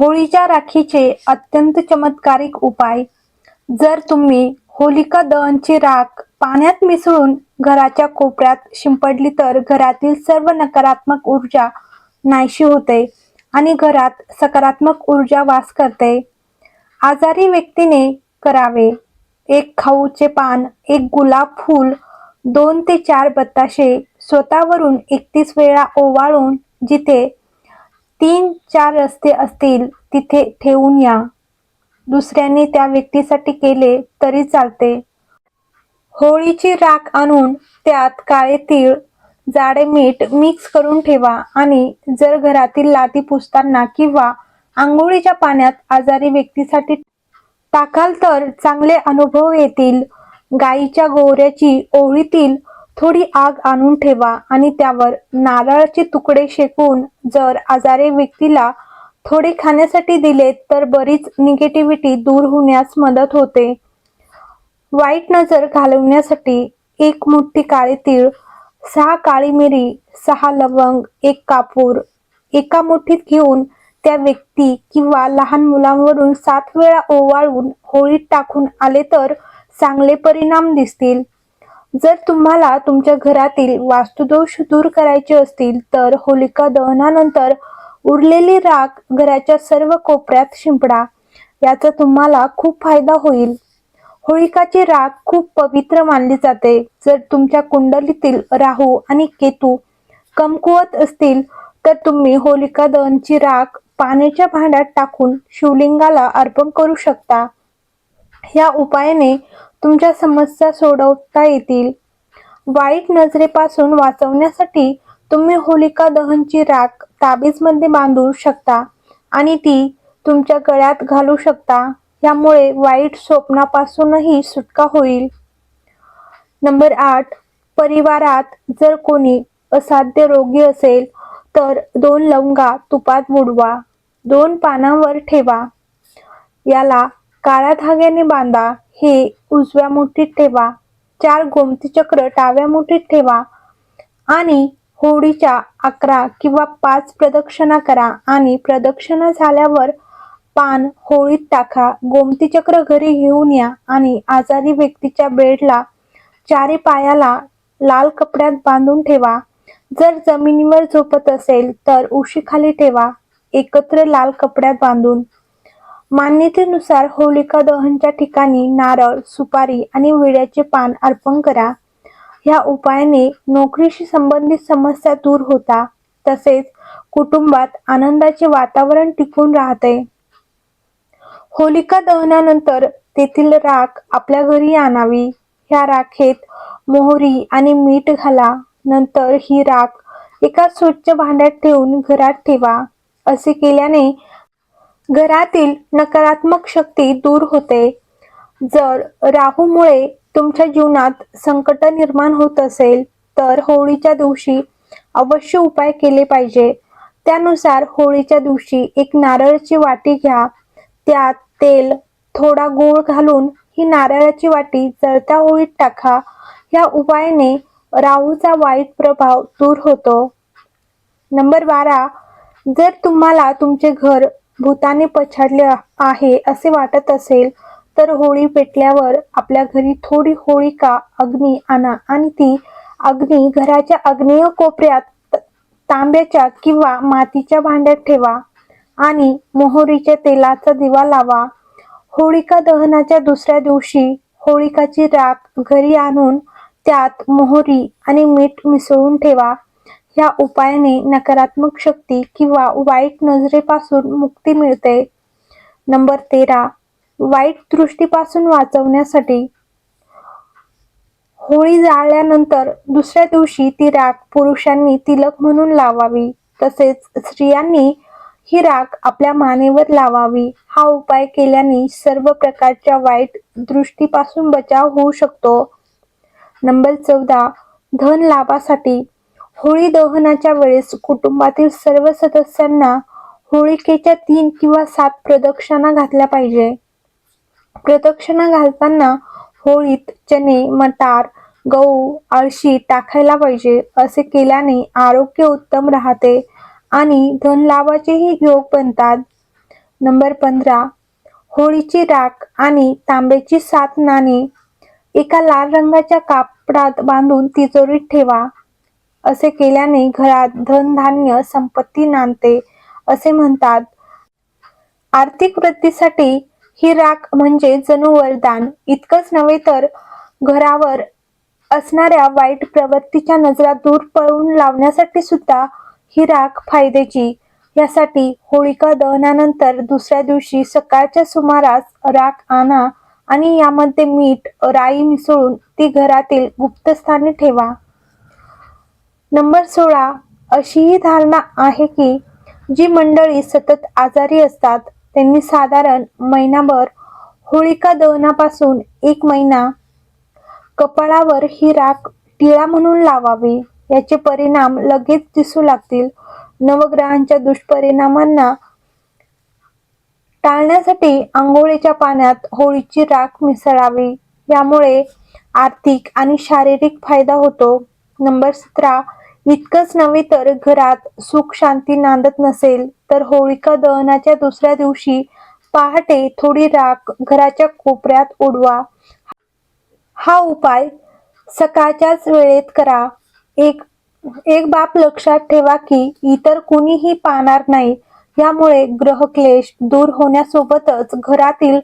होळीच्या राखीचे अत्यंत चमत्कारिक उपाय. जर तुम्ही होलिका दहनची राख पाण्यात मिसळून घराच्या कोपऱ्यात शिंपडली तर घरातील सर्व नकारात्मक ऊर्जा नाहीशी होते आणि घरात सकारात्मक ऊर्जा वास करते. आजारी व्यक्तीने करावे. एक खाऊचे पान एक गुलाब फूल दोन ते चार बत्ताशे स्वतःवरून एकतीस वेळा ओवाळून जिथे तीन चार रस्ते असतील तिथे ठेवून या. दुसऱ्याने त्या व्यक्तीसाठी केले तरी चालते. होळीची राख आणून त्यात काळे तीळ जाडे मीठ मिक्स करून ठेवा आणि जर घरातील लादी पुसताना किंवा आंघोळीच्या पाण्यात आजारी व्यक्तीसाठी टाकाल तर चांगले अनुभव येतील. गाईच्या गोवऱ्याची ओळीतील थोडी आग आणून ठेवा आणि त्यावर नारळाचे तुकडे शेकून जर आजारी व्यक्तीला थोडे खाण्यासाठी दिले तर बरीच निगेटिव्हिटी दूर होण्यास मदत होते. वाईट नजर घालवण्यासाठी एक मुठ्ठी काळे तीळ सहा काळी मिरी सहा लवंग एक कापूर एका मुठ्ठीत घेऊन त्या व्यक्ती किंवा लहान मुलांवरून सात वेळा ओवाळून होळीत टाकून आले तर चांगले परिणाम दिसतील. जर तुम्हाला तुमच्या घरातील वास्तुदोष दूर करायचे असतील तर होलिका दहनानंतर उरलेली राख घराच्या सर्व कोपऱ्यात शिंपडा. याचा तुम्हाला खूप फायदा होईल. होळिकाची राख खूप पवित्र मानली जाते. जर तुमच्या कुंडलीतील राहू आणि केतू कमकुवत असतील तर तुम्ही होलिका दहनची राख पाण्याच्या भांड्यात टाकून शिवलिंगाला अर्पण करू शकता. या उपायाने तुमच्या समस्या सोडवता येतील. वाईट नजरेपासून वाचवण्यासाठी तुम्ही होलिका दहनची राख ताबीजमध्ये बांधू शकता आणि ती तुमच्या गळ्यात घालू शकता. यामुळे वाईट स्वप्नापासूनही सुटका होईल. नंबर आठ. परिवारात जर कोणी असाध्य रोगी असेल तर दोन लवंगा तुपात बुडवा. दोन पानांवर ठेवा. याला काळ्या धाग्याने बांधा. हे उजव्या मुठीत ठेवा चार गोमती चक्र डाव्या मुठीत ठेवा आणि होळीच्या अकरा किंवा पाच प्रदक्षिणा करा आणि प्रदक्षिणा झाल्यावर पान होळीत टाका. गोमती चक्र घरी घेऊन या आणि आजारी व्यक्तीच्या बेडला चारी पायाला लाल कपड्यात बांधून ठेवा. जर जमिनीवर झोपत असेल तर उशीखाली ठेवा. एकत्र लाल कपड्यात बांधून मान्यतेनुसार होलिका दहनच्या ठिकाणी नारळ सुपारी आणि विड्याचे पान अर्पण करा. ह्या उपायाने नोकरीशी संबंधित समस्या दूर होता तसेच कुटुंबात आनंदाचे वातावरण टिकून राहते. होलिका दहनानंतर तेथील राख आपल्या घरी आणावी. ह्या राखेत मोहरी आणि मीठ घाला. नंतर ही राख एका स्वच्छ भांड्यात ठेवून घरात ठेवा. असे केल्याने घरातील नकारात्मक शक्ती दूर होते. जर राहूमुळे तुमच्या जीवनात संकट निर्माण होत असेल तर होळीच्या दिवशी अवश्य उपाय केले पाहिजे. त्यानुसार होळीच्या दिवशी एक नारळाची वाटी घ्या. त्यात तेल थोडा गूळ घालून ही नारळाची वाटी जळत्या होळीत टाका. या उपायाने राहूचा वाईट प्रभाव दूर होतो. नंबर बारा. जर तुम्हाला तुमचे घर भूताने पछाडले आहे असे वाटत असेल तर होळी पेटल्यावर आपल्या घरी थोडी होळिका अग्नी आणा. आणि ती अग्नी घराच्या आग्नेय कोपऱ्यात तांब्याच्या किंवा मातीच्या भांड्यात ठेवा आणि मोहरीच्या तेलाचा दिवा लावा. होळिका दहनाच्या दुसऱ्या दिवशी होळिकाची राख घरी आणून त्यात मोहरी आणि मीठ मिसळून ठेवा. या उपायाने नकारात्मक शक्ती किंवा वाईट नजरेपासून मुक्ती मिळते. नंबर तेरा वाईट दृष्टीपासून वाचवण्यासाठी. होळी जाळल्यानंतर दुसऱ्या दिवशी ती राख पुरुषांनी तिलक म्हणून लावावी. तसेच स्त्रियांनी ही राख आपल्या मानेवर लावावी. हा उपाय केल्याने सर्व प्रकारच्या वाईट दृष्टीपासून बचाव होऊ शकतो. नंबर चौदा धन लाभासाठी. होळी दहनाच्या वेळेस कुटुंबातील सर्व सदस्यांना होळिकेच्या तीन किंवा सात प्रदक्षिणा घातल्या पाहिजे. प्रदक्षिणा घालताना होळीत चणे मटार गहू आळशी टाकायला पाहिजे असे केल्याने आरोग्य उत्तम राहते आणि धन लाभाचेही योग बनतात. नंबर पंधरा होळीची राख आणि तांब्याची सात नाणी. एका लाल रंगाच्या कापडात बांधून तिजोरीत ठेवा. असे केल्याने घरात धनधान्य संपत्ती नांदते असे म्हणतात. आर्थिक वृद्धीसाठी ही राख म्हणजे जणू वरदान इतकंच नव्हे तर घरावर असणाऱ्या वाईट प्रवृत्तीच्या नजरा दूर पळवून लावण्यासाठी सुद्धा ही राख फायद्याची. यासाठी होळिका दहनानंतर दुसऱ्या दिवशी सकाळच्या सुमारास राख आणा आणि यामध्ये मीठ राई मिसळून ती घरातील गुप्तस्थानी ठेवा. नंबर सोळा अशीही धारणा आहे की जी मंडळी सतत आजारी असतात त्यांनी साधारण महिनाभर होळिका दहनापासून एक महिना कपाळावर ही राख टिळा म्हणून लावावी. याचे परिणाम लगेच दिसू लागतील. नवग्रहांच्या दुष्परिणामांना टाळण्यासाठी आंघोळीच्या पाण्यात होळीची राख मिसळावी. यामुळे आर्थिक आणि शारीरिक फायदा होतो. नंबर सतरा इतकंच नव्हे तर घरात सुख शांती नांदत नसेल तर होळिका दहनाच्या दुसऱ्या दिवशी पहाटे थोडी राख घराच्या कोपऱ्यात उडवा. हा उपाय सकाळच्याच वेळेत करा. एक एक बाप लक्षात ठेवा की इतर कुणीही पाहणार नाही. यामुळे ग्रहक्लेश दूर होण्यासोबतच घरातील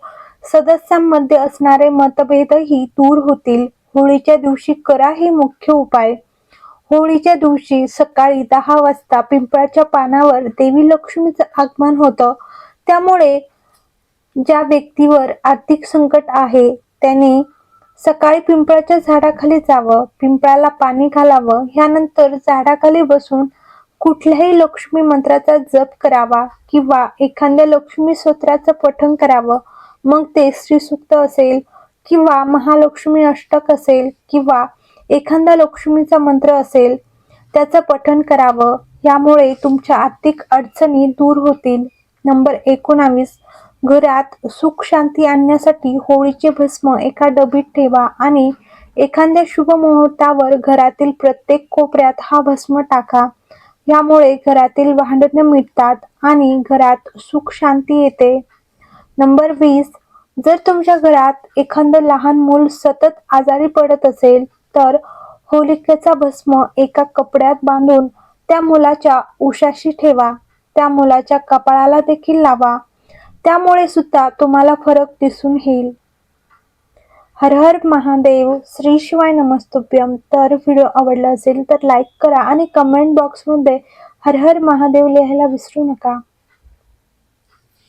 सदस्यांमध्ये असणारे मतभेदही दूर होतील. होळीच्या दिवशी करा हे मुख्य उपाय. होळीच्या दिवशी सकाळी दहा वाजता पिंपळाच्या पानावर देवी लक्ष्मीचं आगमन होतं. त्यामुळे ज्या व्यक्तीवर आर्थिक संकट आहे त्याने सकाळी पिंपळाच्या झाडाखाली जावं पिंपळाला पाणी घालावं ह्यानंतर झाडाखाली बसून कुठल्याही लक्ष्मी मंत्राचा जप करावा किंवा एखाद्या लक्ष्मी स्तोत्राचं पठण करावं मग ते श्रीसुक्त असेल किंवा महालक्ष्मी अष्टक असेल किंवा एखादा लक्ष्मीचा मंत्र असेल त्याचं पठण करावं यामुळे तुमच्या आर्थिक अडचणी दूर होतील. नंबर एकोणावीस घरात सुख शांती आणण्यासाठी होळीचे भस्म एका डबीत ठेवा आणि एखाद्या शुभ मुहूर्तावर घरातील प्रत्येक कोपऱ्यात हा भस्म टाका. यामुळे घरातील भांडणं मिटतात आणि घरात सुख शांती येते. नंबर वीस जर तुमच्या घरात एखादं लहान मूल सतत आजारी पडत असेल तर होलिकेचा भस्म एका कपड्यात बांधून त्या मुलाच्या उशाशी ठेवा. त्या मुलाच्या कपाळाला देखील लावा. त्यामुळे सुद्धा तुम्हाला फरक दिसून येईल. हर हर महादेव. श्री शिवाय नमस्तुभ्यम. तर व्हिडिओ आवडला असेल तर लाईक करा आणि कमेंट बॉक्समध्ये हर हर महादेव लिहायला विसरू नका.